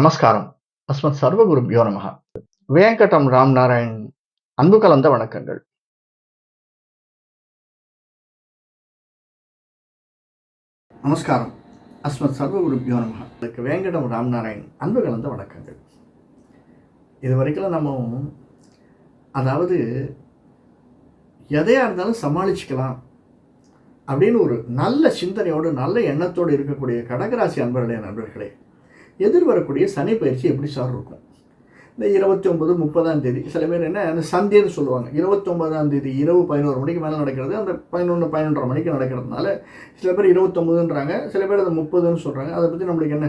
நமஸ்காரம். அஸ்மத் சர்வகுரு நமக வேங்கடம் ராம் நாராயண் அன்பு கலந்த வணக்கங்கள். நமஸ்காரம். அஸ்மத் சர்வகுரு நமக அதுக்கு வேங்கடம் ராம் நாராயண் அன்பு கலந்த வணக்கங்கள். இது வரைக்கும் நம்ம அதாவது எதையா இருந்தாலும் சமாளிச்சுக்கலாம் அப்படின்னு ஒரு நல்ல சிந்தனையோடு நல்ல எண்ணத்தோடு இருக்கக்கூடிய கடகராசி அன்பர்களே நண்பர்களே எதிர்வரக்கூடிய சனி பயிற்சி எப்படி சார் இருக்கும்? இந்த இருபத்தி ஒன்பது முப்பதாம் தேதி சில பேர் என்ன அந்த சந்தேன்னு சொல்லுவாங்க. இருபத்தொம்பதாம் தேதி இரவு பதினோரு மணிக்கு மேலே நடக்கிறது அந்த பதினொன்று பதினொன்றரை மணிக்கு நடக்கிறதுனால சில பேர் இருபத்தொம்பதுன்றாங்க சில பேர் அது முப்பதுன்னு சொல்கிறாங்க அதை பற்றி நம்மளுக்கு என்ன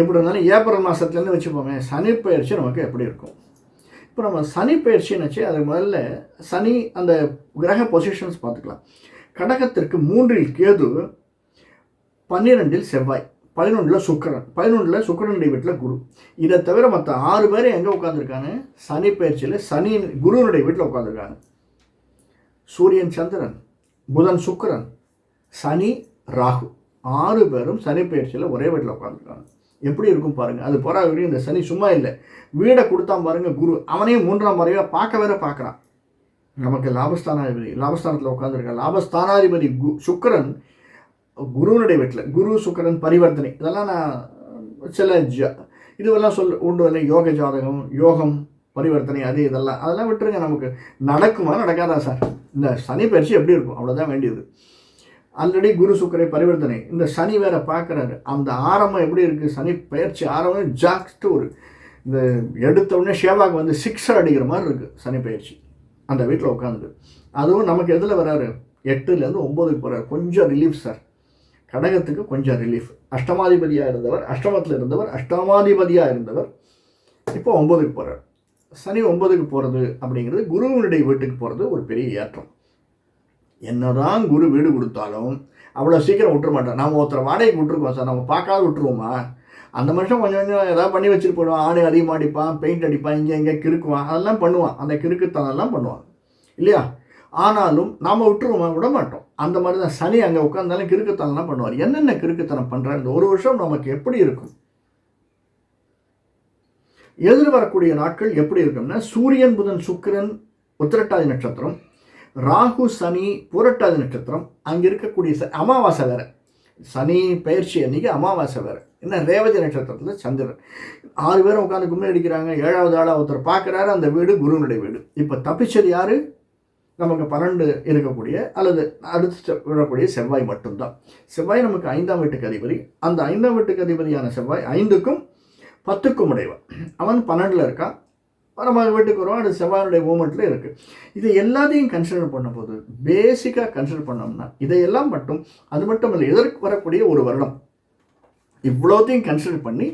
எப்படி இருந்தாலும் ஏப்ரல் மாதத்துலேருந்து வச்சுப்போமே சனி பயிற்சி நமக்கு எப்படி இருக்கும்? இப்போ நம்ம சனி பயிற்சின்னு அது முதல்ல சனி அந்த கிரக பொசிஷன்ஸ் பார்த்துக்கலாம். கடகத்திற்கு மூன்றில் கேது பன்னிரெண்டில் செவ்வாய். பதினொன்றில் சுக்கரன். பதினொன்றில் சுக்கரனுடைய வீட்டில் குரு. இதை தவிர மற்ற ஆறு பேர் எங்கே உட்காந்துருக்காங்க சனி பயிற்சியில் சனி குருவனுடைய வீட்டில் உட்காந்துருக்காங்க சூரியன் சந்திரன் புதன் சுக்கரன் சனி ராகு. ஆறு பேரும் சனி பயிற்சியில் ஒரே வீட்டில் உட்காந்துருக்காங்க எப்படி இருக்கும் பாருங்கள் அது போகிற வரையும் இந்த சனி சும்மா இல்லை. வீடை கொடுத்தான் பாருங்கள் குரு. அவனையும் மூன்றாம் முறையாக பார்க்க வேற பார்க்குறான். நமக்கு லாபஸ்தானாதிபதி லாபஸ்தானத்தில் உட்காந்துருக்க லாபஸ்தானாதிபதி கு சுக்கரன் குருவனுடைய வீட்டில் குரு சுக்கரன் பரிவர்த்தனை இதெல்லாம் நான் சில ஜ இதுவெல்லாம் சொல் உண்டு இல்லை யோக ஜாதகம் யோகம் பரிவர்த்தனை அது இதெல்லாம். அதெல்லாம் விட்டுருங்க நமக்கு. நடக்குமா நடக்காதா சார்? இந்த சனி பயிற்சி எப்படி இருக்கும்? அவ்வளோதான் வேண்டியது. ஆல்ரெடி குரு சுக்கரை பரிவர்த்தனை. இந்த சனி வேற பார்க்குறாரு அந்த ஆரம்பம் எப்படி இருக்குது சனி பயிற்சி ஆரம்பம் ஜாக்ஸ்ட்டு ஒரு இந்த எடுத்த உடனே ஷேவாக்கு வந்து சிக்ஸர் அடிக்கிற மாதிரி இருக்குது சனி பயிற்சி. அந்த வீட்டில் உட்காந்துட்டு. அதுவும் நமக்கு எதில் வராரு? எட்டுலேருந்து ஒம்போதுக்கு போகிறார் கொஞ்சம் ரிலீஃப் சார் கடகத்துக்கு கொஞ்சம் ரிலீஃப் அஷ்டமாதிபதியாக இருந்தவர் அஷ்டமத்தில் இருந்தவர் அஷ்டமாதிபதியாக இருந்தவர் இப்போ ஒம்பதுக்கு போகிறார் சனி ஒன்பதுக்கு போகிறது அப்படிங்கிறது குருவினுடைய வீட்டுக்கு போகிறது ஒரு பெரிய ஏற்றம். என்னதான் குரு வீடு கொடுத்தாலும் அவ்வளோ சீக்கிரம் விட்டுற மாட்டோம் நம்ம ஒருத்தர் வாடகைக்கு விட்டுருக்கோம் சார் நம்ம பார்க்காத விட்டுருவோமா? அந்த மனுஷன் கொஞ்சம் கொஞ்சம் ஏதாவது பண்ணி வச்சுட்டு போயிடுவான். ஆணை அதிகமாக அடிப்பான் பெயிண்ட் அடிப்பான் இங்கே இங்கே கிறுக்குவான். அதெல்லாம் பண்ணுவான். அந்த கிறுக்குத்தனெல்லாம் பண்ணுவான். இல்லையா? ஆனாலும் நாம் விட்டுருவோமா விட மாட்டோம் அந்த மாதிரி தான் சனி அங்கே உட்காந்தாலும் கிறுக்குத்தனம்லாம் பண்ணுவார். என்னென்ன கிறுக்குத்தனம் பண்ணுறாரு இந்த ஒரு வருஷம் நமக்கு எப்படி இருக்கும்? எதிர் வரக்கூடிய நாட்கள் எப்படி இருக்கும்னா சூரியன் புதன் சுக்கிரன் உத்திரட்டாதி நட்சத்திரம் ராகு சனி புரட்டாதி நட்சத்திரம் அங்கே இருக்கக்கூடிய ச அமாவாசை வேற. சனி பயிற்சி அன்னைக்கு அமாவாசை வேற. என்ன ரேவதி நட்சத்திரத்தில் சந்திரன். ஆறு பேரும் உட்காந்து கும்மி அடிக்கிறாங்க. ஏழாவது ஆளாக ஒருத்தர் பார்க்குறாரு அந்த வீடு குருவனுடைய வீடு. இப்போ தப்பிச்சது யார்? நமக்கு பன்னெண்டு இருக்கக்கூடிய அல்லது அடுத்து விழக்கூடிய செவ்வாய் மட்டும்தான். செவ்வாய் நமக்கு ஐந்தாம் வீட்டுக்கு அதிபதி. அந்த ஐந்தாம் வீட்டுக்கு அதிபதியான செவ்வாய் ஐந்துக்கும் பத்துக்கும் உடையவன். அவன் பன்னெண்டில் இருக்கான் நம்ம வீட்டுக்கு வருவோம் அது செவ்வாயினுடைய மூமெண்ட்டில் இருக்குது இதை எல்லாத்தையும் கன்சிடர் பண்ணும்போது பேசிக்காக கன்சிடர் பண்ணோம்னா இதையெல்லாம் மட்டும் அது மட்டும் இல்லை எதற்கு வரக்கூடிய ஒரு வருடம்? இவ்வளோத்தையும் கன்சிடர் பண்ணி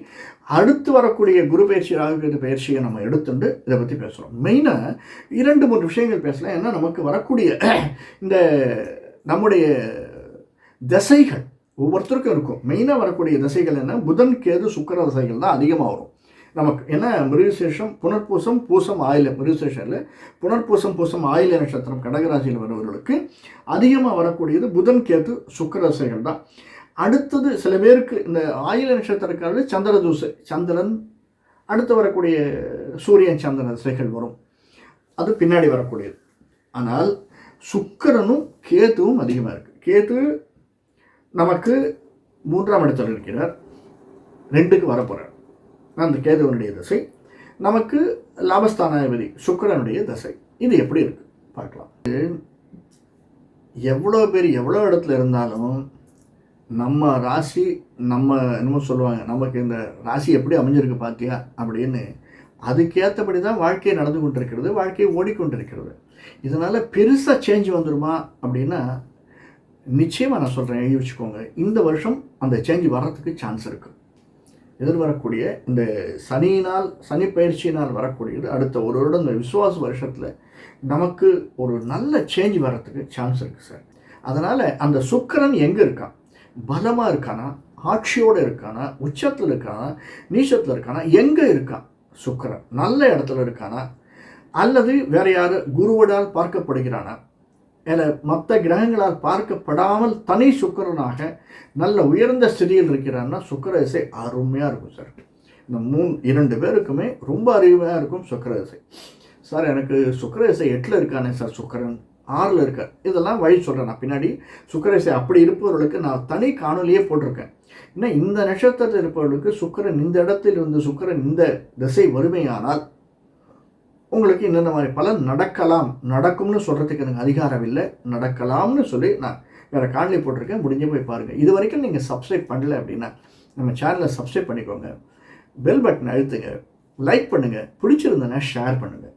அடுத்து வரக்கூடிய குரு பயிற்சி ராகுகேது பயிற்சியை நம்ம எடுத்துட்டு இதை பற்றி பேசுகிறோம் மெயினாக இரண்டு மூன்று விஷயங்கள் பேசலாம். ஏன்னா நமக்கு வரக்கூடிய இந்த நம்முடைய திசைகள் ஒவ்வொருத்தருக்கும் இருக்கும். மெயினாக வரக்கூடிய திசைகள் என்ன? புதன் கேது சுக்கர தசைகள் தான் அதிகமாக வரும். நமக்கு ஏன்னா மிருகசேஷம் புனர்பூசம் பூசம் ஆயில. மிருகசேஷனில் புனர்பூசம் பூசம் ஆயில நட்சத்திரம் கடகராசியில் வருபவர்களுக்கு அதிகமாக வரக்கூடியது புதன் கேது சுக்கர தசைகள் தான். அடுத்தது சில பேருக்கு இந்த ஆயில நட்சத்திரக்காரர்கள் சந்திர தூசை சந்திரன் அடுத்து வரக்கூடிய சூரியன் சந்திரன் திசைகள் வரும். அது பின்னாடி வரக்கூடியது. ஆனால் சுக்கரனும் கேத்துவும் அதிகமாக இருக்குது கேத்து நமக்கு மூன்றாம் இடத்தில் இருக்கிறார். ரெண்டுக்கு வரப்போகிறார் அந்த கேதுவனுடைய தசை. நமக்கு லாபஸ்தானாதிபதி சுக்கரனுடைய தசை. இது எப்படி இருக்குது பார்க்கலாம். எவ்வளோ பேர் எவ்வளோ இடத்துல இருந்தாலும் நம்ம ராசி நம்ம என்னமோ சொல்லுவாங்க நமக்கு இந்த ராசி எப்படி அமைஞ்சிருக்கு பார்த்தியா அப்படின்னு அதுக்கேற்றபடி தான் வாழ்க்கையை நடந்து கொண்டிருக்கிறது வாழ்க்கையை ஓடிக்கொண்டிருக்கிறது. இதனால் பெருசாக சேஞ்ச் வந்துடுமா அப்படின்னா நிச்சயமாக நான் சொல்கிறேன் எழுதி வச்சுக்கோங்க. இந்த வருஷம் அந்த சேஞ்ச் வர்றதுக்கு சான்ஸ் இருக்குது எதிர்வரக்கூடிய இந்த சனியினால் சனி பயிற்சியினால் வரக்கூடியது அடுத்த ஒரு வருடம் இந்த விசுவாச வருஷத்தில் நமக்கு ஒரு நல்ல சேஞ்ச் வர்றதுக்கு சான்ஸ் இருக்குது சார் அதனால் அந்த சுக்கரன் எங்கே இருக்கான்? பலமாக இருக்கானா? ஆட்சியோடு இருக்கானா? உச்சத்தில் இருக்கானா? நீச்சத்தில் இருக்கானா? எங்கே இருக்கான் சுக்கரன். நல்ல இடத்துல இருக்கானா? அல்லது வேற யார்? குருவடால் பார்க்கப்படுகிறானா? இல்லை மற்ற கிரகங்களால் பார்க்கப்படாமல் தனி சுக்கரனாக நல்ல உயர்ந்த ஸ்திதியில் இருக்கிறான்னா சுக்கர இசை அருமையாக இருக்கும் சார். இந்த மூணு இரண்டு பேருக்குமே ரொம்ப அருமையாக இருக்கும் சுக்கர இசை சார் எனக்கு சுக்கர இசை எட்டில் இருக்கானே சார் சுக்கரன். ஆறில் இருக்கார் இதெல்லாம் வழி சொல்கிறேன் நான் பின்னாடி. சுக்கர அப்படி இருப்பவர்களுக்கு நான் தனி காணொலியே போட்டிருக்கேன். ஏன்னா இந்த நட்சத்திரத்தில் இருப்பவர்களுக்கு சுக்கரன் இந்த இடத்தில் இருந்து சுக்கரன் இந்த திசை வறுமையானால் உங்களுக்கு என்னென்ன மாதிரி பலன் நடக்கலாம். நடக்கும்னு சொல்கிறதுக்கு எனக்கு அதிகாரம் இல்லை. நடக்கலாம்னு சொல்லி நான் வேறு காணொலி போட்டிருக்கேன். முடிஞ்சு போய் பாருங்கள் இது வரைக்கும் நீங்கள் சப்ஸ்கிரைப் பண்ணல அப்படின்னா நம்ம சேனலை சப்ஸ்கிரைப் பண்ணிக்கோங்க. பெல் பட்டன் அழுத்துங்க. லைக் பண்ணுங்கள் பிடிச்சிருந்தேன்னா ஷேர் பண்ணுங்கள்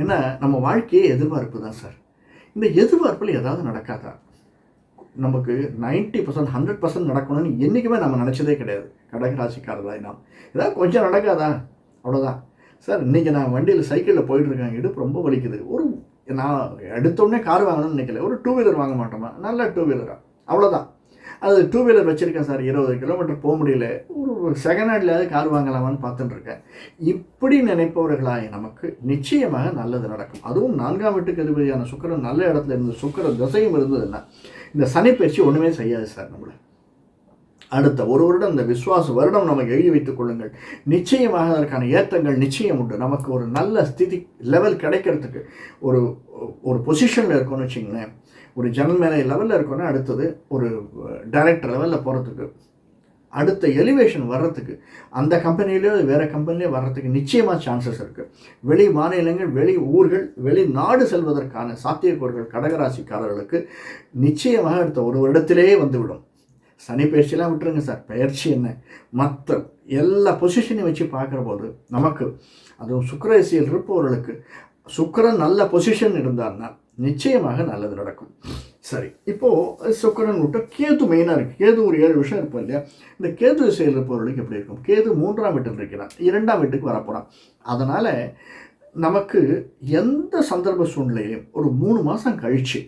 ஏன்னா நம்ம வாழ்க்கையே எதிர்பார்ப்பு தான் சார் இந்த எதிர்பார்ப்பில் ஏதாவது நடக்காதா? நமக்கு நைன்ட்டி பர்சன்ட் ஹண்ட்ரட் பர்சன்ட் நடக்கணும்னு என்றைக்குமே நம்ம நினச்சதே கிடையாது. கடகராசிக்காரர்களாய் நாம். ஏதாவது கொஞ்சம் நடக்காதா? அவ்வளோதான் சார் இன்றைக்கி நான் வண்டியில் சைக்கிளில் போயிட்டுருக்கேன் இடுப்பு ரொம்ப வலிக்குது. ஒரு நான் எடுத்தோடனே கார் வாங்கணும்னு நினைக்கல. ஒரு டூ வீலர் வாங்க மாட்டோமா? நல்ல டூ வீலராக அவ்வளோதான் அது டூ வீலர் வச்சுருக்கேன் சார் இருபது கிலோமீட்டர் போக முடியல. ஒரு செகண்ட் ஹேண்ட்லேயாவது கார் வாங்கலாமான்னு பார்த்துட்டுருக்கேன் இப்படி நினைப்பவர்களாய் நமக்கு நிச்சயமாக நல்லது நடக்கும். அதுவும் நான்காம் வீட்டுக்கு அதிபதியான சுக்கரன் நல்ல இடத்துல இருந்து சுக்கர திசையும் இருந்ததுன்னா இந்த சனிப்பயிற்சி ஒன்றுமே செய்யாது சார் நம்மளை. அடுத்த ஒரு வருடம் இந்த விஸ்வாச வருடம் நமக்கு எழுதி வைத்துக் கொள்ளுங்கள். நிச்சயமாக அதற்கான ஏற்றங்கள் நிச்சயம் உண்டு. நமக்கு ஒரு நல்ல ஸ்திதி லெவல் கிடைக்கிறதுக்கு ஒரு ஒரு பொசிஷனில் இருக்கோம்னு வச்சிங்களேன். ஒரு ஜெனரல் மேனேஜர் லெவலில் இருக்கோன்னா அடுத்தது ஒரு டைரக்டர் லெவலில் போகிறதுக்கு அடுத்த எலிவேஷன் வர்றதுக்கு அந்த கம்பெனிலேயோ வேறு கம்பெனிலேயோ வர்றதுக்கு நிச்சயமாக சான்சஸ் இருக்குது வெளி மாநிலங்கள் வெளி ஊர்கள் வெளி நாடு செல்வதற்கான சாத்தியக்கூறுகள் கடகராசிக்காரர்களுக்கு நிச்சயமாக அடுத்த ஒரு வருடத்திலேயே வந்துவிடும். சனி பயிற்சியெல்லாம் விட்டுருங்க சார். பயிற்சி என்ன? மற்ற எல்லா பொசிஷனையும் வச்சு பார்க்குற போது நமக்கு அதுவும் சுக்கரசியில் இருப்பவர்களுக்கு சுக்கரன் நல்ல பொசிஷன் இருந்தார்னா நிச்சயமாக நல்லது நடக்கும். சரி இப்போது சுக்கரன் விட்டு கேது மெயினாக இருக்குது கேது ஒரு ஏழு விஷயம் இருப்போம் இல்லையா? இந்த கேது திசையில் இருப்பவர்களுக்கு எப்படி இருக்கும்? கேது மூன்றாம் வீட்டில் இருக்கிறான். இரண்டாம் வீட்டுக்கு வரப்போகிறான் அதனால் நமக்கு எந்த சந்தர்ப்ப சூழ்நிலையிலையும் ஒரு மூணு மாதம் கழித்து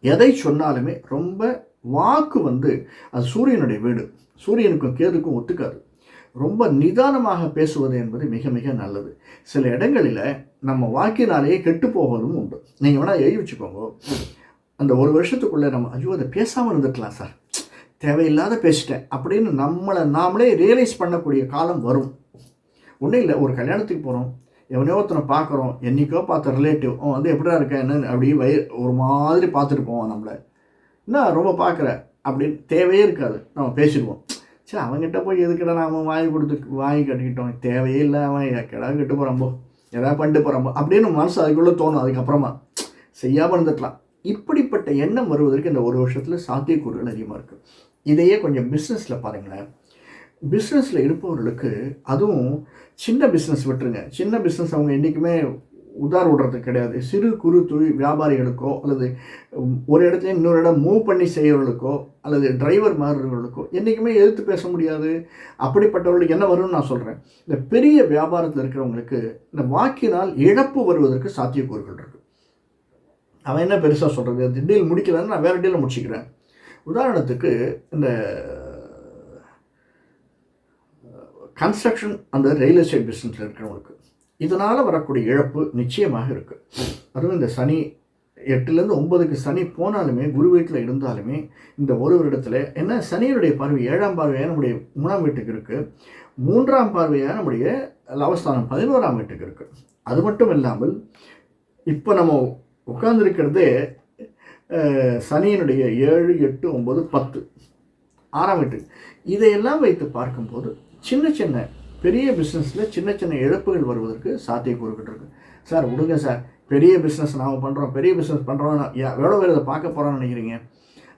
எதை சொன்னாலுமே ரொம்ப வாக்கு வந்து அது சூரியனுடைய வீடு. சூரியனுக்கும் கேதுக்கும் ஒத்துக்காது. ரொம்ப நிதானமாக பேசுவது என்பது மிக மிக நல்லது. சில இடங்களில் நம்ம வாக்கினாலேயே கெட்டு போவதும் உண்டு. நீங்கள் வேணால் எழுதி வச்சுக்கோங்க. அந்த ஒரு வருஷத்துக்குள்ளே நம்ம ஐயோ அதை பேசாமல் இருந்துக்கலாம் சார். தேவையில்லாத பேசிட்டேன் அப்படின்னு நம்மளை நாமளே ரியலைஸ் பண்ணக்கூடிய காலம் வரும். ஒன்றும் இல்லை ஒரு கல்யாணத்துக்கு போகிறோம் எவனையோ ஒருத்தனை பார்க்குறோம். என்றைக்கோ பார்த்த ரிலேட்டிவ் அவன் வந்து எப்படிடா இருக்கேன்? என்னன்னு அப்படி வய ஒரு மாதிரி பார்த்துட்டு போவான் நம்மளை. என்ன ரொம்ப பார்க்குற? அப்படின்னு தேவையே இருக்காது. நம்ம பேசிடுவோம். சரி அவங்ககிட்ட போய் எதுக்கிட்ட நாம வாங்கி கொடுத்து வாங்கி கட்டிக்கிட்டோம். தேவையே இல்லை அவன் எக்கடா கெட்டு போகிறாம்போ எதாவது பண்ணிட்டு போகிறாம்போ அப்படின்னு மனசு அதுக்குள்ளே தோணும். அதுக்கப்புறமா செய்யாமல் இருந்துக்கலாம். இப்படிப்பட்ட எண்ணம் வருவதற்கு இந்த ஒரு வருஷத்தில் சாத்தியக்கூறுகள் அதிகமாக இருக்குது இதையே கொஞ்சம் பிஸ்னஸில் பாருங்களேன். பிஸ்னஸில் இருப்பவர்களுக்கு அதுவும் சின்ன பிஸ்னஸ் விட்டுருங்க. சின்ன பிஸ்னஸ் அவங்க என்றைக்குமே உதார் விடுறது கிடையாது. சிறு குறு தொழில் வியாபாரிகளுக்கோ அல்லது ஒரு இடத்துல இன்னொரு இடம் மூவ் பண்ணி செய்கிறவர்களுக்கோ அல்லது டிரைவர் மாறுறவர்களுக்கோ என்றைக்குமே எதிர்த்து பேச முடியாது. அப்படிப்பட்டவர்களுக்கு என்ன வரும்னு நான் சொல்கிறேன் இந்த பெரிய வியாபாரத்தில் இருக்கிறவங்களுக்கு இந்த வாக்கினால் இழப்பு வருவதற்கு சாத்தியக்கூறுகள் இருக்குது அவன் என்ன பெருசாக சொல்கிறது அந்த டீல் முடிக்கலன்னு நான் வேறு டீலில் முடிச்சுக்கிறேன். உதாரணத்துக்கு இந்த கன்ஸ்ட்ரக்ஷன் அந்த ரியல் எஸ்டேட் பிஸ்னஸில் இருக்கிறவங்களுக்கு. இதனால் வரக்கூடிய இழப்பு நிச்சயமாக இருக்குது அதுவும் இந்த சனி எட்டுலேருந்து ஒன்பதுக்கு சனி போனாலுமே குரு வீட்டில் இருந்தாலுமே இந்த ஒரு வருடத்தில் என்ன சனியினுடைய பார்வை ஏழாம் பார்வையாக நம்முடைய மூணாம் வீட்டுக்கு இருக்குது மூன்றாம் பார்வையாக நம்முடைய லவஸ்தானம் பதினோராம் வீட்டுக்கு இருக்குது அது மட்டும் இல்லாமல் இப்போ நம்ம உட்கார்ந்துருக்கிறதே சனியினுடைய ஏழு எட்டு ஒம்பது பத்து ஆறாம் வீட்டுக்கு. இதையெல்லாம் வைத்து பார்க்கும்போது சின்ன சின்ன பெரிய பிஸ்னஸில் சின்ன சின்ன இழப்புகள் வருவதற்கு சாத்தியக்கூறுகிட்டு இருக்குது சார் விடுங்க சார் பெரிய பிஸ்னஸ் நாம் பண்ணுறோம் பெரிய பிஸ்னஸ் பண்ணுறோம் எவ்வளோ பேர் இதை பார்க்க போகிறான்னு நினைக்கிறீங்க?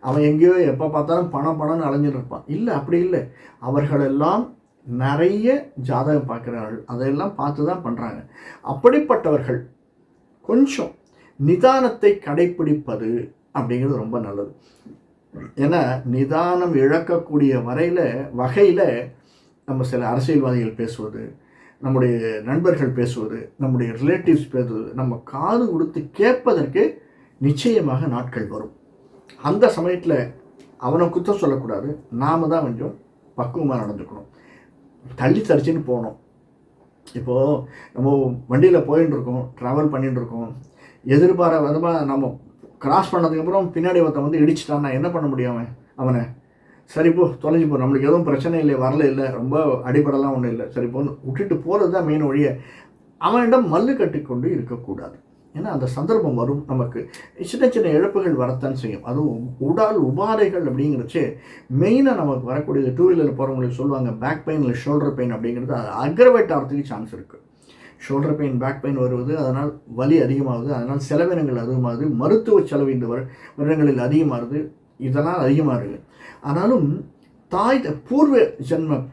அவன் எங்கேயோ எப்போ பார்த்தாலும் பணம் பணம்னு அலைஞ்சிட்டு இருப்பான். இல்லை அப்படி இல்லை. அவர்களெல்லாம் நிறைய ஜாதகம் பார்க்குறார்கள். அதையெல்லாம் பார்த்து தான் பண்ணுறாங்க அப்படிப்பட்டவர்கள் கொஞ்சம் நிதானத்தை கடைப்பிடிப்பது அப்படிங்கிறது ரொம்ப நல்லது. ஏன்னா நிதானம் இழக்கக்கூடிய வரையில் வகையில் நம்ம சில அரசியல்வாதிகள் பேசுவது நம்முடைய நண்பர்கள் பேசுவது நம்முடைய ரிலேட்டிவ்ஸ் பேசுவது நம்ம காது கொடுத்து கேட்பதற்கு நிச்சயமாக நாட்கள் வரும். அந்த சமயத்தில் அவனை குத்தம் சொல்லக்கூடாது. நாம் தான் கொஞ்சம் பக்குவமாக நடந்துக்கணும். தள்ளி தரிச்சின்னு போகணும். இப்போது நம்ம வண்டியில் போயின்னு இருக்கோம் ட்ராவல் பண்ணிகிட்டு இருக்கோம். எதிர்பாராத விதமாக நம்ம கிராஸ் பண்ணதுக்கப்புறம் பின்னாடி ஒருத்தன் வந்து இடிச்சிட்டான்னா என்ன பண்ண முடியும் அவன்? அவனை சரி போ தொலைஞ்சு போ. நம்மளுக்கு எதுவும் பிரச்சனை இல்லை வரல இல்லை. ரொம்ப அடிபடலாம் ஒன்றும் இல்லை. சரி போன்னு விட்டுட்டு போகிறது தான் மெயின் ஒழிய அவனிடம் மல்லு கட்டிக்கொண்டு இருக்கக்கூடாது. ஏன்னா அந்த சந்தர்ப்பம் வரும் நமக்கு. சின்ன சின்ன இழப்புகள் வரத்தான் செய்யும். அதுவும் உடல் உபாதைகள் அப்படிங்கிறச்சு மெயினாக நமக்கு வரக்கூடியது. டூ வீலரில் போகிறவங்களுக்கு சொல்லுவாங்க பேக் பெயின் இல்லை ஷோல்டர் பெயின் அப்படிங்கிறது அக்ரவேட் ஆகிறதுக்கு சான்ஸ் இருக்குது ஷோல்டர் பெயின் பேக் பெயின் வருவது அதனால் வலி அதிகமாகுது. அதனால் செலவினங்கள் அதிகமாகுது. மருத்துவ செலவு இந்த வருடங்களில் அதிகமாகுது. இதெல்லாம் அதிகமாக இருக்குது. ஆனாலும் தாய் த- பூர்வ ஜென்ம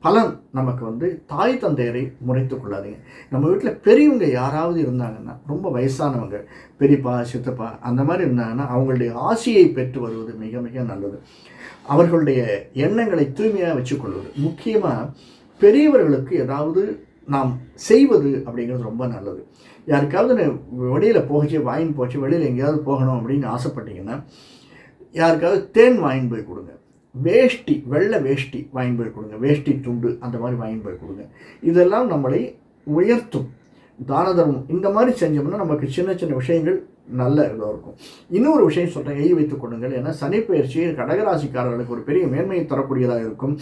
பலன் நமக்கு வந்து தாய் தந்தையரை முறைத்து கொள்ளாதீங்க. நம்ம வீட்டில் பெரியவங்க யாராவது இருந்தாங்கன்னா ரொம்ப வயசானவங்க பெரியப்பா சித்தப்பா அந்த மாதிரி இருந்தாங்கன்னா அவங்களுடைய ஆசையை பெற்று வருவது மிக மிக நல்லது. அவர்களுடைய எண்ணங்களை தூய்மையாக வச்சுக்கொள்வது. முக்கியமாக பெரியவர்களுக்கு ஏதாவது நாம் செய்வது அப்படிங்கிறது ரொம்ப நல்லது. யாருக்காவது வெளியில் போச்சு வாங்கின்னு போச்சு வெளியில் எங்கேயாவது போகணும் அப்படின்னு ஆசைப்பட்டீங்கன்னா யாருக்காவது தேன் வாங்கின்னு போய் கொடுங்க. வேஷ்டி வெள்ளை வேஷ்டி வாங்கி போய் கொடுங்க. வேஷ்டி துண்டு அந்த மாதிரி வாங்கி போய் கொடுங்க. இதெல்லாம் நம்மளை உயர்த்தும். தான தர்மம். இந்த மாதிரி செஞ்சோம்னா நமக்கு சின்ன சின்ன விஷயங்கள் நல்ல இதாக இருக்கும். இன்னொரு விஷயம் சொல்கிறேன் எய் வைத்துக் கொள்ளுங்கள். ஏன்னா சனிப்பெயர்ச்சி கடகராசிக்காரர்களுக்கு ஒரு பெரிய மேன்மையை தரக்கூடியதாக இருக்கும்.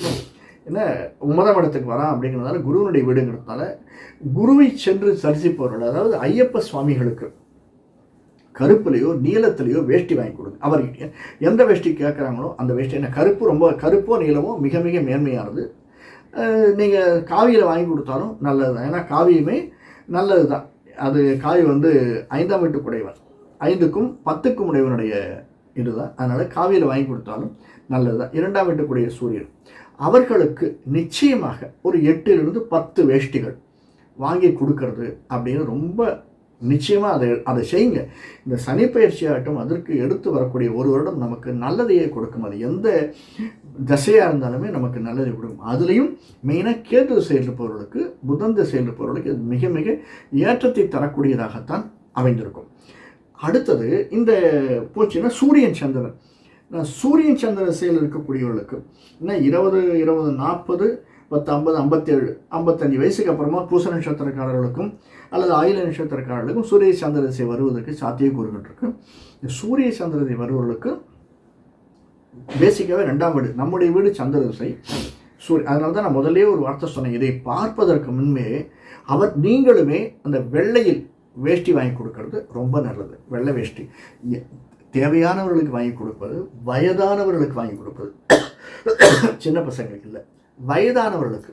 ஏன்னா ஒன்பதாம் இடத்துக்கு வரான் அப்படிங்கிறதுனால குருவனுடைய வீடுங்கிறதுனால குருவை சென்று தரிசிப்பவர்கள் அதாவது ஐயப்ப சுவாமிகளுக்கு கருப்புலையோ நீலத்திலையோ வேஷ்டி வாங்கி கொடுங்க. அவர்கிட்ட எந்த வேஷ்டி கேட்குறாங்களோ அந்த வேஷ்டி. என்ன கருப்பு ரொம்ப கருப்போ நீளமோ மிக மிக மேன்மையானது. நீங்கள் காவியில் வாங்கி கொடுத்தாலும் நல்லது தான் ஏன்னா காவியுமே நல்லது தான் அது காவி வந்து ஐந்தாம் வீட்டு குடைவன் ஐந்துக்கும் பத்துக்கும் உடையவனுடைய இதுதான். அதனால் காவியில் வாங்கி கொடுத்தாலும் நல்லது தான் இரண்டாம் வீட்டுக்குடைய சூரியன். அவர்களுக்கு நிச்சயமாக ஒரு எட்டிலிருந்து பத்து வேஷ்டிகள் வாங்கி கொடுக்கறது அப்படின்னு ரொம்ப நிச்சயமாக அதை அதை செய்யுங்க. இந்த சனி பயிற்சியாகட்டும் அதற்கு எடுத்து வரக்கூடிய ஒரு வருடம் நமக்கு நல்லதையே கொடுக்கும். அது எந்த தசையாக இருந்தாலுமே நமக்கு நல்லதை கொடுக்கும். அதுலேயும் மெயினாக கேது செயல்பவர்களுக்கு புதந்த செயல்பவர்களுக்கு இது மிக மிக ஏற்றத்தை தரக்கூடியதாகத்தான் அமைந்திருக்கும். அடுத்தது இந்த போச்சுன்னா சூரியன் சந்திரன். சூரியன் சந்திர செயல் இருக்கக்கூடியவர்களுக்கு இன்னும் இருபது இருபது நாற்பது பத்து ஐம்பது ஐம்பத்தேழு ஐம்பத்தஞ்சு வயசுக்கு அப்புறமா பூச நட்சத்திரக்காரர்களுக்கும் அல்லது ஆயுள நட்சத்திரக்காரர்களுக்கும் சூரிய சந்திர திசை வருவதற்கு சாத்தியக்கூறுகள் இருக்கு சூரிய சந்திர திசை வருவர்களுக்கு பேசிக்காகவே ரெண்டாம் வீடு நம்முடைய வீடு சந்திர திசை. சூரிய அதனால தான் நான் முதலே ஒரு வார்த்தை சொன்னேன். இதை பார்ப்பதற்கு முன்பே அவர் நீங்களுமே அந்த வெள்ளையில் வேஷ்டி வாங்கி கொடுக்கறது ரொம்ப நல்லது. வெள்ளை வேஷ்டி. தேவையானவர்களுக்கு வாங்கி கொடுப்பது வயதானவர்களுக்கு வாங்கி கொடுப்பது. சின்ன பசங்களுக்கு இல்லை. வயதானவர்களுக்கு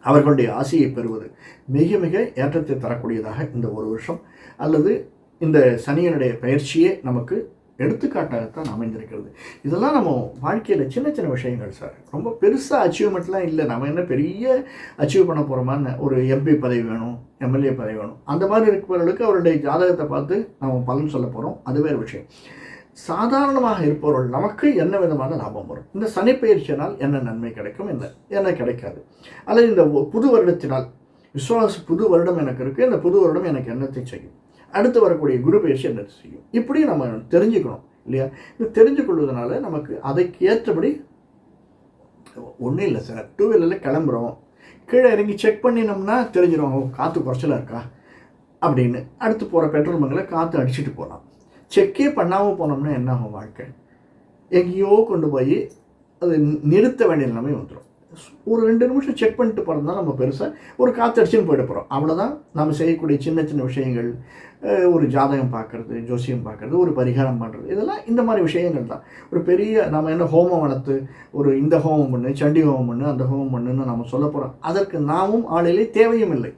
அவர்களுடைய ஆசையை பெறுவது மிக மிக ஏற்றத்தை தரக்கூடியதாக இந்த ஒரு வருஷம் அல்லது இந்த சனியனுடைய பயிற்சியே நமக்கு எடுத்துக்காட்டாகத்தான் அமைந்திருக்கிறது. இதெல்லாம் நம்ம வாழ்க்கையில் சின்ன சின்ன விஷயங்கள் சார். ரொம்ப பெருசாக அச்சீவ்மெண்ட்லாம் இல்லை. நம்ம என்ன பெரிய அச்சீவ் பண்ண போகிறோமான்னு ஒரு எம்பி பதவி வேணும் எம்எல்ஏ பதவி வேணும். அந்த மாதிரி இருக்கிறவர்களுக்கு அவருடைய ஜாதகத்தை பார்த்து நம்ம பலன் சொல்ல போகிறோம் அது வேறு விஷயம். சாதாரணமாக இருப்பவர்கள் நமக்கு என்ன விதமான லாபம் வரும்? இந்த சனி பயிற்சியினால் என்ன நன்மை கிடைக்கும்? என்ன என்ன கிடைக்காது. அல்லது இந்த புது வருடத்தினால் விஸ்வாச புது வருடம் எனக்கு இருக்குது இந்த புது வருடம் எனக்கு என்னத்தை செய்யும்? அடுத்து வரக்கூடிய குரு பயிற்சி என்னத்தை செய்யும்? இப்படி நம்ம தெரிஞ்சுக்கணும் இல்லையா? இது தெரிஞ்சு கொள்வதனால நமக்கு அதற்கு ஏற்றபடி ஒன்றும் இல்லை சார். டூ வீலரில் கிளம்புறோம். கீழே இறங்கி செக் பண்ணினோம்னா தெரிஞ்சிடும் காற்று குறைச்சலாக இருக்கா? அப்படின்னு. அடுத்து போகிற பெட்ரோல் பங்கில் காற்று அடிச்சுட்டு போகலாம் செக்கே பண்ணாமல் போனோம்னா என்ன ஆகும் வாழ்க்கை? எங்கேயோ கொண்டு போய் அது நிறுத்த வேண்டிய நிலைமை வந்துடும் ஒரு ரெண்டு நிமிஷம் செக் பண்ணிட்டு போகிறதா நம்ம பெருசாக ஒரு காற்று போயிட்டு போகிறோம் அவ்வளோதான் நம்ம செய்யக்கூடிய சின்ன சின்ன விஷயங்கள் ஒரு ஜாதகம் பார்க்குறது ஜோசியம் பார்க்குறது ஒரு பரிகாரம் பண்ணுறது இதெல்லாம் இந்த மாதிரி விஷயங்கள் தான். ஒரு பெரிய நம்ம என்ன ஹோமம் வளர்த்து ஒரு இந்த ஹோமம் பண்ணு சண்டி ஹோமம் பண்ணு அந்த ஹோமம் பண்ணுன்னு நம்ம சொல்ல போகிறோம் அதற்கு நாமும் ஆளிலே தேவையும் இல்லை.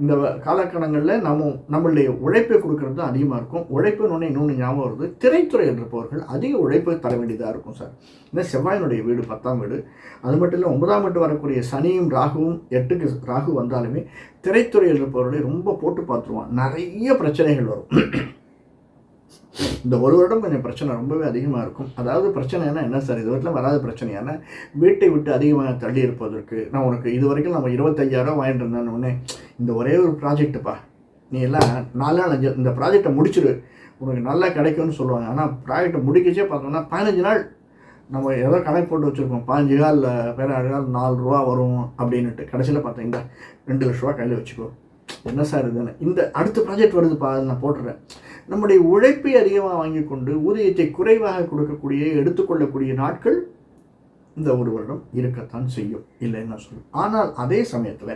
இந்த காலக்கணங்களில் நம்ம நம்மளுடைய உழைப்பை கொடுக்கறது தான் அதிகமாக இருக்கும். உழைப்புன்னு ஒன்று இன்னொன்று ஞாபகம் வருது. திரைத்துறையில் என்றப்பவர்கள் அதிக உழைப்பை தர வேண்டியதாக இருக்கும் சார். இந்த செவ்வாயினுடைய வீடு பத்தாம் வீடு. அது மட்டும் இல்லை ஒன்பதாம் வீட்டு வரக்கூடிய சனியும் ராகுவும் எட்டுக்கு ராகு வந்தாலுமே திரைத்துறையில் என்றப்பவர்களை ரொம்ப போட்டு பார்த்துருவான். நிறைய பிரச்சனைகள் வரும். இந்த ஒரு வருடம் கொஞ்சம் பிரச்சனை ரொம்பவே அதிகமாக இருக்கும். அதாவது பிரச்சனைனா என்ன சார்? இது வரைக்கும் வராத பிரச்சனையான வீட்டை விட்டு அதிகமாக தள்ளி இருப்பதற்கு நான் உனக்கு இது வரைக்கும் நம்ம இருபத்தையாயிரம் வாங்கிட்டு இருந்தேன்னு உடனே இந்த ஒரே ஒரு ப்ராஜெக்ட்டுப்பா நீ எல்லாம் நாலு நாள் அஞ்சு இந்த ப்ராஜெக்டை முடிச்சிடு உனக்கு நல்லா கிடைக்கும்னு சொல்லுவாங்க. ஆனால் ப்ராஜெக்டை முடிக்கச்சே பார்த்தோம்னா பதினஞ்சு நாள் நம்ம ஏதோ கணக்கு போட்டு வச்சுருக்கோம் பதினஞ்சு கால் பதினாறு கால் நாலு ரூபா வரும் அப்படின்ட்டு கடைசியில் பார்த்தீங்கன்னா ரெண்டு லட்ச ரூபா கையில் வச்சுக்கோ. என்ன சார் இதுன்னு. இந்த அடுத்த ப்ராஜெக்ட் வருதுப்பா அதை நான் போட்டுறேன். நம்முடைய உழைப்பை அதிகமாக வாங்கி கொண்டு ஊதியத்தை குறைவாக கொடுக்கக்கூடிய எடுத்துக்கொள்ளக்கூடிய நாட்கள் இந்த ஒரு வருடம் இருக்கத்தான் செய்யும் இல்லைன்னு நான் சொல்லுவேன் ஆனால் அதே சமயத்தில்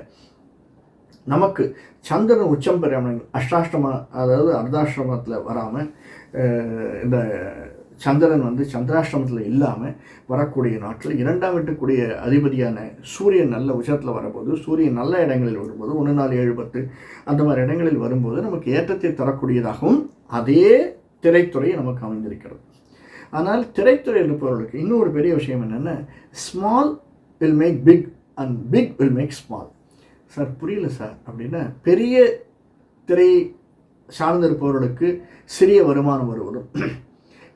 நமக்கு சந்திரன் உச்சம் பெறாமல் அஷ்டாஷ்டம அதாவது அர்தாஷ்டிரமத்தில் வராமல் இந்த சந்திரன் வந்து சந்திராஷ்டமத்தில் இல்லாமல் வரக்கூடிய நாட்டில் இரண்டாம் வீட்டுக்குரிய அதிபதியான சூரியன் நல்ல உச்சத்தில் வரும்போது சூரியன் நல்ல இடங்களில் வரும்போது ஒன்று நாலு ஏழு பத்து அந்த மாதிரி இடங்களில் வரும்போது நமக்கு ஏற்றத்தை தரக்கூடியதாகவும் அதே திரைத்துறை நமக்கு அமைந்திருக்கிறது. ஆனால் திரைத்துறையில் இருப்பவர்களுக்கு இன்னொரு பெரிய விஷயம் என்னென்னா small will make big and big will make small sir புரியல சார் அப்படின்னா பெரிய திரை சார்ந்திருப்பவர்களுக்கு சிறிய வருமானம் வருவதும்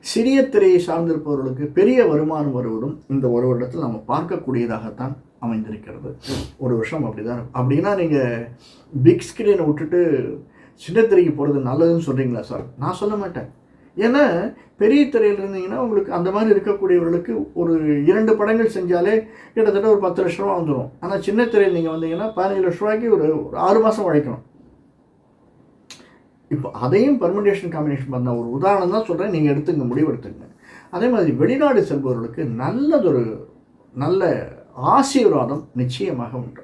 சிறிய திரையை சார்ந்திருப்பவர்களுக்கு பெரிய வருமானம் வருவதும் இந்த ஒரு வருடத்தில் நம்ம பார்க்கக்கூடியதாகத்தான் அமைந்திருக்கிறது. ஒரு வருஷம் அப்படி தான் அப்படின்னா நீங்கள் பிக் ஸ்க்ரீனை விட்டுட்டு சின்ன திரைக்கு போகிறது நல்லதுன்னு சொல்கிறீங்களா சார்? நான் சொல்ல மாட்டேன். ஏன்னா பெரிய திரையில் இருந்தீங்கன்னா உங்களுக்கு அந்த மாதிரி இருக்கக்கூடியவர்களுக்கு ஒரு இரண்டு படங்கள் செஞ்சாலே கிட்டத்தட்ட ஒரு பத்து லட்ச ரூபா வந்துடும் ஆனால் சின்ன திரையில் நீங்கள் வந்தீங்கன்னா பதினஞ்சு லட்ச ரூபாய்க்கு ஒரு ஒரு ஆறு மாதம் உழைக்கணும். இப்போ அதையும் பர்முடேஷன் காம்பினேஷன் பண்ண ஒரு உதாரணம் தான் சொல்கிறேன் நீங்கள் எடுத்துங்க முடிவெடுத்துங்க. அதே மாதிரி வெளிநாடு செல்பவர்களுக்கு நல்லதொரு நல்ல ஆசீர்வாதம் நிச்சயமாக உண்டு.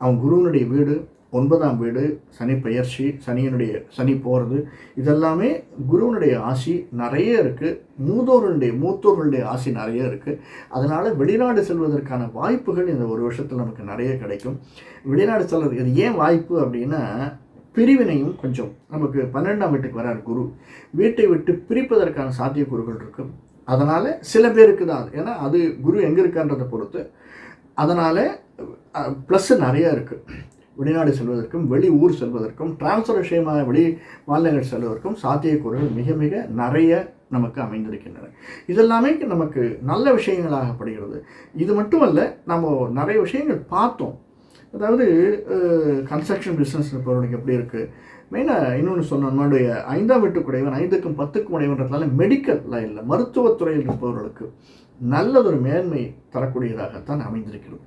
அவன் குருவனுடைய வீடு ஒன்பதாம் வீடு சனி பெயர்ச்சி சனியினுடைய சனி போகிறது இதெல்லாமே குருவனுடைய ஆசி நிறைய இருக்குது மூதோருடைய மூத்தோர்களுடைய ஆசி நிறைய இருக்குது அதனால் வெளிநாடு செல்வதற்கான வாய்ப்புகள் இந்த ஒரு வருஷத்தில் நமக்கு நிறைய கிடைக்கும். வெளிநாடு செல்வது இது ஏன் வாய்ப்பு அப்படின்னா பிரிவினையும் கொஞ்சம். நமக்கு பன்னெண்டாம் வீட்டுக்கு வரார் குரு. வீட்டை விட்டு பிரிப்பதற்கான சாத்தியக்கூறுகள் இருக்கும் அதனால் சில பேருக்கு தான் ஏன்னா அது குரு எங்கே இருக்கான்றதை பொறுத்து. அதனால் ப்ளஸ்ஸு நிறையா இருக்குது வெளிநாடு செல்வதற்கும் வெளி ஊர் செல்வதற்கும் டிரான்ஸ்ஃபர் விஷயமாக வெளி மாநிலங்கள் செல்வதற்கும் சாத்தியக்கூறுகள் மிக மிக நிறைய நமக்கு அமைந்திருக்கின்றன. இதெல்லாமே நமக்கு நல்ல விஷயங்களாகப்படுகிறது இது மட்டுமல்ல நம்ம நிறைய விஷயங்கள் பார்த்தோம். அதாவது கன்ஸ்ட்ரக்ஷன் பிஸ்னஸ் பொருளுக்கு எப்படி இருக்குது மெயினாக இன்னொன்று சொன்ன நம்மளுடைய ஐந்தாம் வீட்டுக்குடையவன் ஐந்துக்கும் பத்துக்கும் உடையவன்றதுனால மெடிக்கல் லைனில் மருத்துவத்துறையில் இருப்பவர்களுக்கு நல்லதொரு மேன்மை தரக்கூடியதாகத்தான் அமைந்திருக்கிறது.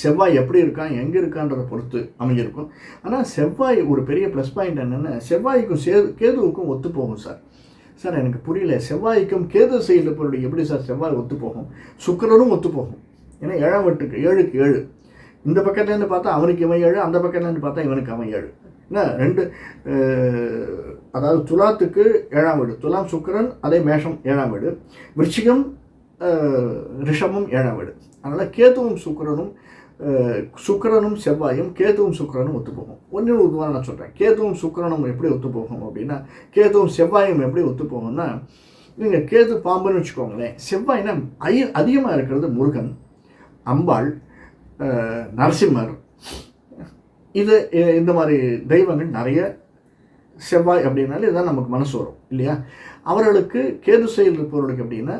செவ்வாய் எப்படி இருக்கான் எங்கே இருக்கான்றதை பொறுத்து அமைஞ்சிருக்கும். ஆனால் செவ்வாய் ஒரு பெரிய ப்ளஸ் பாயிண்ட் என்னென்னா செவ்வாய்க்கும் சே கேதுவுக்கும் ஒத்து போகும் சார் சார் எனக்கு புரியல. செவ்வாய்க்கும் கேது செயல் எப்படி சார் செவ்வாய் ஒத்து போகும் சுக்கரனும் ஒத்து போகும் ஏன்னா ஏழாம் வீட்டுக்கு ஏழுக்கு ஏழு. இந்த பக்கத்துலேருந்து பார்த்தா அவனுக்கு இவன் ஏழு அந்த பக்கத்துலேருந்து பார்த்தா இவனுக்கு அவன் ஏழு. என்ன? ரெண்டு அதாவது துலாத்துக்கு ஏழாம் வீடு. துலாம் சுக்கரன் அதே மேஷம் ஏழாம் வீடு. விருச்சிகம் ரிஷமும் ஏழாம் வீடு. அதனால் கேத்துவும் சுக்கரனும் சுக்கரனும் செவ்வாயும் கேதுவும் சுக்கரனும் ஒத்துப்போகும். ஒன்று உதாரணம் நான் சொல்கிறேன் கேதுவும் சுக்கரனும் எப்படி ஒத்துப்போகும் அப்படின்னா கேதுவும் செவ்வாயும் எப்படி ஒத்துப்போகும்னா நீங்கள் கேது பாம்புன்னு வச்சுக்கோங்களேன். செவ்வாய்னா ஐ அதிகமாக இருக்கிறது முருகன் அம்பாள் நரசிம்மர். இது இந்த மாதிரி தெய்வங்கள் நிறைய செவ்வாய் அப்படின்னாலே இதுதான் நமக்கு மனசு வரும் இல்லையா? அவர்களுக்கு கேது செயல் இருப்பவர்களுக்கு அப்படின்னா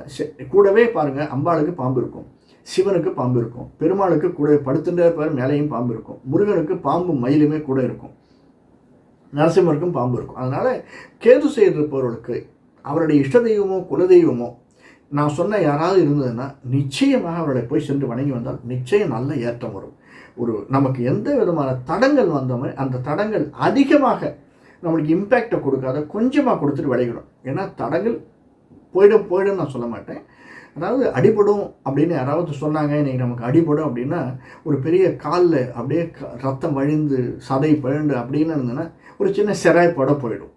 கூடவே பாருங்கள் அம்பாளுக்கு பாம்பு இருக்கும். சிவனுக்கு பாம்பு இருக்கும். பெருமாளுக்கு கூட படுத்துட்டே இருப்பார் மேலேயும் பாம்பு இருக்கும். முருகனுக்கு பாம்பு மயிலுமே கூட இருக்கும். நரசிம்மருக்கும் பாம்பு இருக்கும். அதனால் கேது செய்திருப்பவர்களுக்கு அவருடைய இஷ்ட தெய்வமோ குலதெய்வமோ நான் சொன்ன யாராவது இருந்ததுன்னா நிச்சயமாக அவர்களை போய் சென்று வணங்கி வந்தால் நிச்சயம் நல்ல ஏற்றம் வரும். ஒரு நமக்கு எந்த விதமான தடங்கள் வந்தோமே அந்த தடங்கள் அதிகமாக நம்மளுக்கு இம்பேக்டை கொடுக்காத கொஞ்சமாக கொடுத்துட்டு விளையிடும் ஏன்னா தடங்கள் போயிடும் போயிடும் நான் சொல்ல மாட்டேன். அதாவது அடிபடும் அப்படின்னு யாராவது சொன்னாங்க இன்றைக்கி நமக்கு அடிபடும் அப்படின்னா ஒரு பெரிய காலில் அப்படியே ரத்தம் வழிந்து சதை பழண்டு அப்படின்னு இருந்ததுன்னா ஒரு சின்ன சிராய் பட போயிடும்.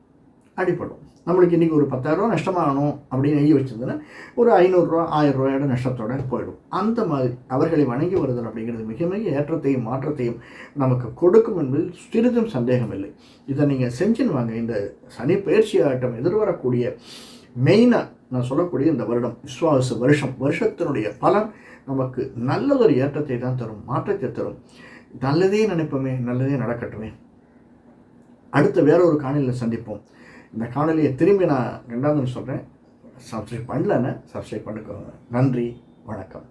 அடிப்படும் நம்மளுக்கு இன்றைக்கி ஒரு பத்தாயிரரூவா நஷ்டமாகணும் அப்படின்னு எழுதி வச்சதுன்னா ஒரு ஐநூறுரூவா ஆயிரம் ரூபாயோட நஷ்டத்தோட போயிடும். அந்த மாதிரி அவர்களை வணங்கி வருதல் அப்படிங்கிறது மிக மிக ஏற்றத்தையும் மாற்றத்தையும் நமக்கு கொடுக்கும் என்பதில் சிறிதும் சந்தேகம் இல்லை இதை நீங்கள் செஞ்சுன்னு வாங்க. இந்த சனி பயிற்சி ஆட்டம் எதிர்வரக்கூடிய மெயினாக நான் சொல்லக்கூடிய இந்த வருடம் விஸ்வாச வருஷம் வருஷத்தினுடைய பலன் நமக்கு நல்லதொரு ஏற்றத்தை தான் தரும் மாற்றத்தை தரும். நல்லதே நினைப்போமே நல்லதே நடக்கட்டுமே. அடுத்த வேற ஒரு காணொலியில் சந்திப்போம். இந்த காணொலியை திரும்பி நான் ரெண்டாவது சொல்கிறேன் சப்ஸ்கிரைப் பண்ணலன்னு சப்ஸ்கிரைப் பண்ணிக்கோங்க. நன்றி வணக்கம்.